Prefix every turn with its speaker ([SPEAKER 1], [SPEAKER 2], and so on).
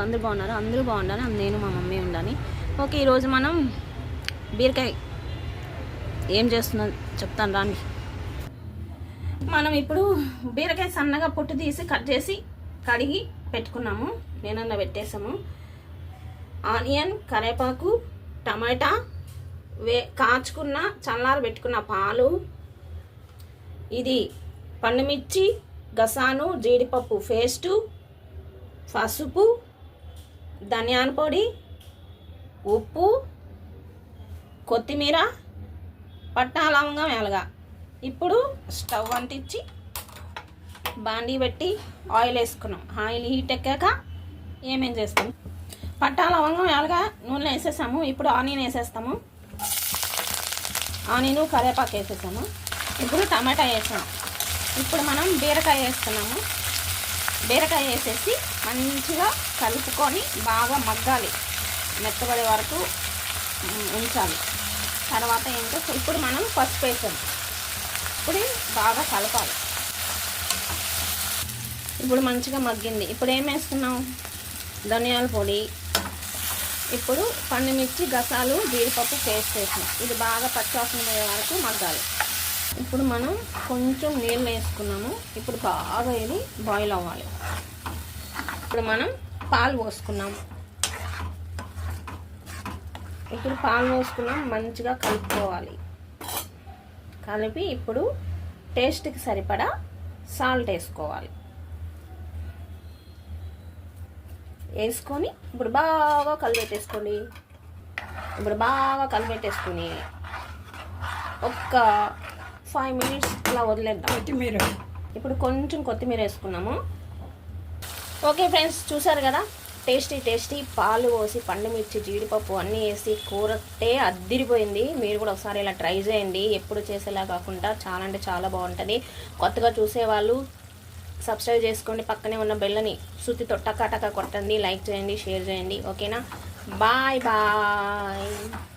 [SPEAKER 1] అందరూ బాగున్నారు అందరూ బాగుండాలి నేను మా మమ్మీ ఉండాలి. ఓకే ఈరోజు మనం బీరకాయ ఏం చేస్తున్నా చెప్తాను రాండి. మనం ఇప్పుడు బీరకాయ సన్నగా పొట్టు తీసి కట్ చేసి కడిగి పెట్టుకున్నాము. నేనన్నా పెట్టేసాము. ఆనియన్ కరేపాకు టమాటా వే కాచుకున్న చల్లార పెట్టుకున్న పాలు ఇది పండుమిర్చి గసాను జీడిపప్పు పేస్టు పసుపు ధనియాల పొడి ఉప్పు కొత్తిమీర పట్టా లవంగం ఎలగా ఇప్పుడు స్టవ్ అంటించి బాండీ పెట్టి ఆయిల్ వేసుకున్నాం. ఆయిల్ హీట్ ఎక్కాక ఏమేం చేస్తాం? పట్టా లవంగం ఎలగ నూనె వేసేసాము. ఇప్పుడు ఆనియన్ వేసేస్తాము. ఆనియన్ కరివేపాకు వేసేసాము. ఇప్పుడు టమాటా వేసాము ఇప్పుడు మనం బీరకాయ వేస్తున్నాము. బీరకాయ వేసేసి మంచిగా కలుపుకొని బాగా మగ్గాలి. మెత్తబడే వరకు ఉంచాలి. తర్వాత ఏంటో ఇప్పుడు మనం పసుపు వేసాం. ఇప్పుడు బాగా కలపాలి. ఇప్పుడు మంచిగా మగ్గింది. ఇప్పుడు ఏం వేస్తున్నాం? ధనియాల పొడి. ఇప్పుడు పండుమిర్చి గసాలు జీడిపప్పు పేస్ట్ వేసాం. ఇది బాగా పచ్చివాసన పోయే వరకు మగ్గాలి. ఇప్పుడు మనం కొంచెం నీళ్ళు వేసుకున్నాము. ఇప్పుడు బాగా ఇది బాయిల్ అవ్వాలి. ఇప్పుడు మనం పాలు పోసుకున్నాం ఇప్పుడు పాలు పోసుకున్నాం మంచిగా కలుపుకోవాలి. కలిపి ఇప్పుడు టేస్ట్కి సరిపడా సాల్ట్ వేసుకోవాలి. వేసుకొని ఇప్పుడు బాగా కలిపెట్టేసుకోండి. ఇప్పుడు బాగా కలిపెట్టేసుకొని ఒక్క ఫైవ్ మినిట్స్ అలా వదిలేద్దాం.
[SPEAKER 2] కొత్తిమీర.
[SPEAKER 1] ఇప్పుడు కొంచెం కొత్తిమీర వేసుకున్నాము. ఓకే ఫ్రెండ్స్ చూసారు కదా? టేస్టీ టేస్టీ పాలు పోసి పండుమిర్చి జీడిపప్పు అన్నీ వేసి కూరటే అద్దిరిపోయింది. మీరు కూడా ఒకసారి ఇలా ట్రై చేయండి. ఎప్పుడు చేసేలా కాకుండా చాలా అంటే చాలా బాగుంటుంది. కొత్తగా చూసేవాళ్ళు సబ్స్క్రైబ్ చేసుకోండి. పక్కనే ఉన్న బెల్లని సుత్తితో టకా టకా కొట్టండి. లైక్ చేయండి షేర్ చేయండి. ఓకేనా బాయ్ బాయ్